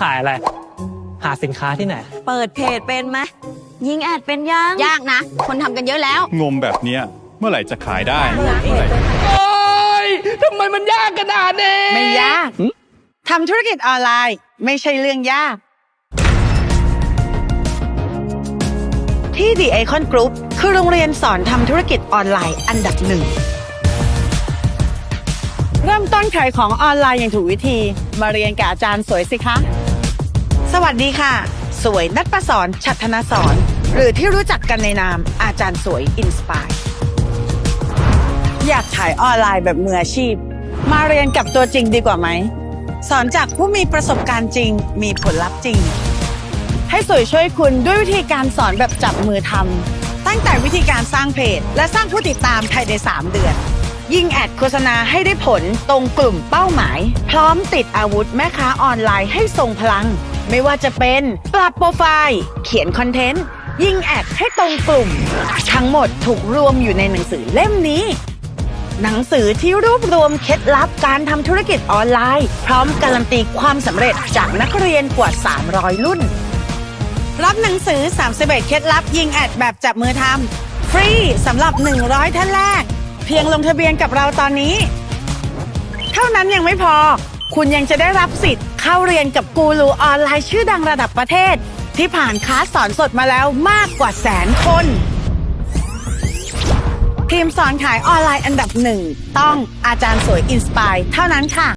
ขายอะไร หาสินค้าที่ไหน เปิดเพจเป็นไหมยิงแอดเป็นยัง ยากนะ คนทำกันเยอะแล้ว งมแบบเนี้ยเมื่อไหร่จะขายได้เมื่อไหร่โอ้ยทำไมมันยากขนาดนี้ไม่ยากทำธุรกิจออนไลน์ไม่ใช่เรื่องยาก ที่ The Icon Group คือโรงเรียนสอนทำธุรกิจออนไลน์อันดับหนึ่ง เริ่มต้นขายของออนไลน์อย่างถูกวิธี มาเรียนกับอาจารย์สวยสิคะส วัสดีค่ะ สวยนัทประสอนชัดธนสอน หรือที่รู้จักกันในนามอาจารย์สวยอินสปายอยากขายออนไลน์แบบมืออาชีพ มาเรียนกับตัวจริงดีกว่าไหม สอนจากผู้มีประสบการณ์จริง มีผลลัพธ์จริง ให้สวยช่วยคุณด้วยวิธีการสอนแบบจับมือทำตั้งแต่วิธีการสร้างเพจ และสร้างผู้ติดตามภายใน 3 เดือน ยิงแอดโฆษณาให้ได้ผลตรงกลุ่มเป้าหมาย พร้อมติดอาวุธแม่ค้าออนไลน์ให้ทรงพลัง ไม่ว่าจะเป็นปรับโปรไฟล์ เขียนคอนเทนต์ ยิงแอดให้ตรงกลุ่ม ทั้งหมดถูกรวมอยู่ในหนังสือเล่มนี้ หนังสือที่รวบรวมเคล็ดลับการทำธุรกิจออนไลน์ พร้อมการันตีความสำเร็จจากนักเรียนกว่า 300 รุ่น รับหนังสือ 31 เคล็ดลับยิงแอดแบบจับมือทำฟรีสำหรับ 100 ท่านแรก พียงลงทะเบียนกับเราตอนนี้ เท่านั้นยังไม่พอ คุณยังจะได้รับสิทธิ์เข้าเรียนกับกูรูออนไลน์ชื่อดังระดับประเทศ ที่ผ่านคลาสสอนสดมาแล้วมากกว่าแสนคน ทีมสอนขายออนไลน์อันดับหนึ่ง ต้องอาจารย์สวยอินสปายเท่านั้นค่ะ